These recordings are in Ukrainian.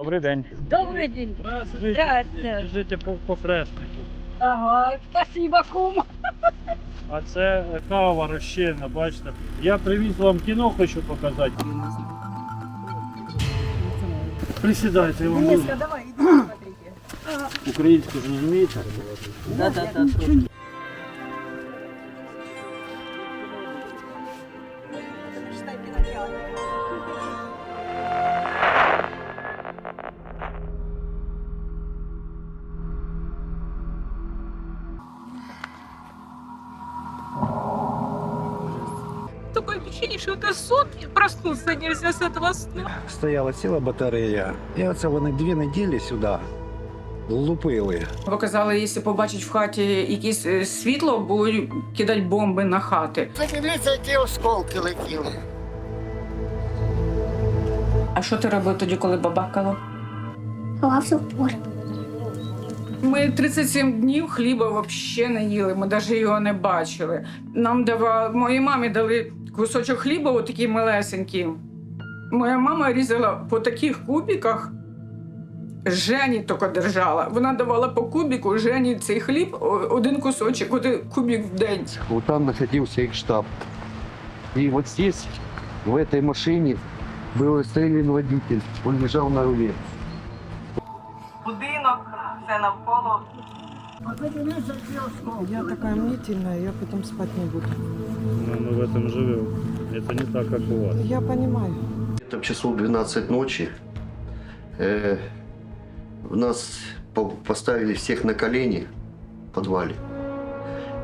Добрий день. Добрый день. Здравствуйте. Жити по, по. Ага, спасибо, кум. А це кава розчинна, бачите. Я привіз вам кіно, хочу показати. Присідайте, я вам буду. давай, иди смотрите. Українську ж розумієте? Да, да, да. Такое ощущение, что это сон, и проснуться нельзя с этого сна. Стояла ціла батарея, і оце вони дві неділі сюди лупили. Бо казали, якщо побачить в хаті якесь е, світло, будуть кидати бомби на хати. Подивіться, які осколки летіли. А що ти робив тоді, коли бабакало? Ховався в полі. Ми 37 днів хліба взагалі не їли, ми навіть його не бачили. Нам давали, моїй мамі дали кусочок хліба, отакий малесенький. Моя мама різала по таких кубиках. Жені тільки держала. Вона давала по кубику Жені цей хліб, один кусочок, один кубик в день. Вот там находился их штаб. И вот здесь, в этой машине, был расстрелян водитель. Он лежал на руле. Будинок, все навколо. Я такая мнительная, я потом спать не буду Ну, мы в этом живем. Это не так, как у вас. Я понимаю. Это в часов 12 ночи. Э, в нас по- поставили всех на колени в подвале.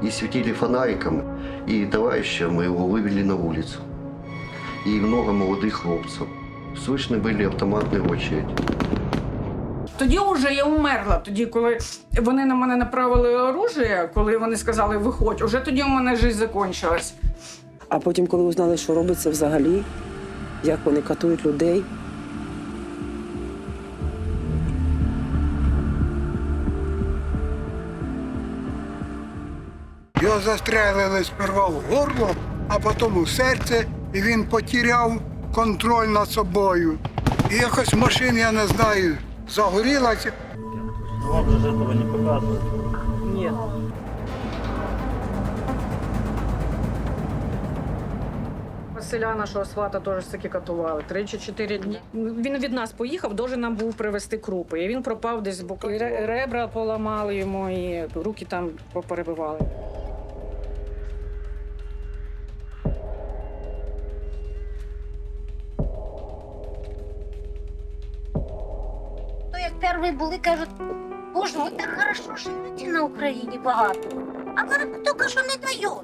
И светили фонариком. И товарища моего вывели на улицу. И много молодых хлопцев. Слышны были автоматные очереди. Тоді вже я умерла. Тоді, коли вони на мене направили оружие, коли вони сказали виходь, уже тоді у мене життя закінчилась. А потім, коли узнали, що робиться взагалі, як вони катують людей, Його застрелили сперва в горло, а потім у серце, і він потеряв контроль над собою. І якось машина, я не знаю, загорілася. Вам же этого не показывают. ні. Василя нашого свата теж таки катували. Три чи чотири дні. Він від нас поїхав, должен нам був привезти крупи. І він пропав десь бо і ре- ребра поламали йому, і руки там поперебивали. То як перші були, кажуть, боже, ви так хорошо живете на Україні багато. А вам хто каже, не дає.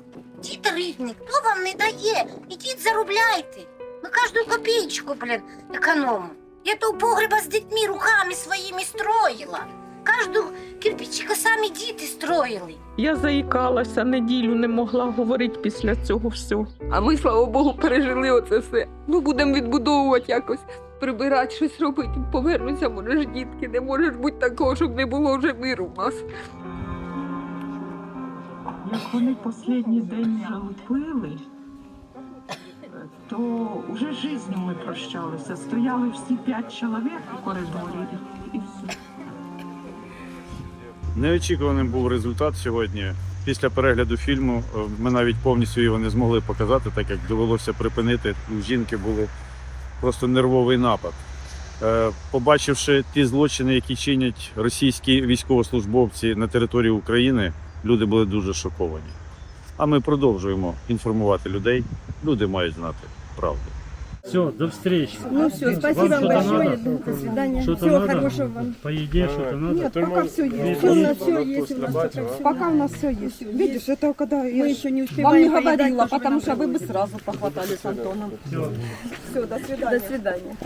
Дід рідний, хто вам не дає? Ідіть заробляйте. Ми кожну копійку, блін, економимо. Я то погреба з дітьми руками своїми строїла. Кожну кирпичика самі діти строїли. Я заїкалася, неділю не могла говорити після цього всього. А ми, слава Богу, пережили оце все. Ну, будемо відбудовувати якось, прибирати, щось робити. Повернуться, може ж дітки, не може ж бути такого, щоб не було вже миру в нас. Як вони останній день вже то вже життю ми прощалися. Стояли всі п'ять чоловік у коридорі і все. Неочікуваним був результат сьогодні. Після перегляду фільму е, ми навіть повністю його не змогли показати, так як довелося припинити. У жінки були просто нервовий напад. Е, Побачивши ті злочини, які чинять російські військовослужбовці на території України, люди були дуже шоковані. А ми продовжуємо інформувати людей. Люди мають знати правду. Все, до встречи. Ну все, спасибо вам большое. До свидания. Что-то Всего надо? хорошего вам. По еде что-то надо? Нет, пока все есть. Все у нас все есть. У нас пока всё. Пока у нас все есть. Видишь, это когда Мы я еще не вам успеваем не поедать, говорила, то, что потому нам что вы бы привозят. сразу похватали с Антоном. Все. Все, до свидания. До свидания.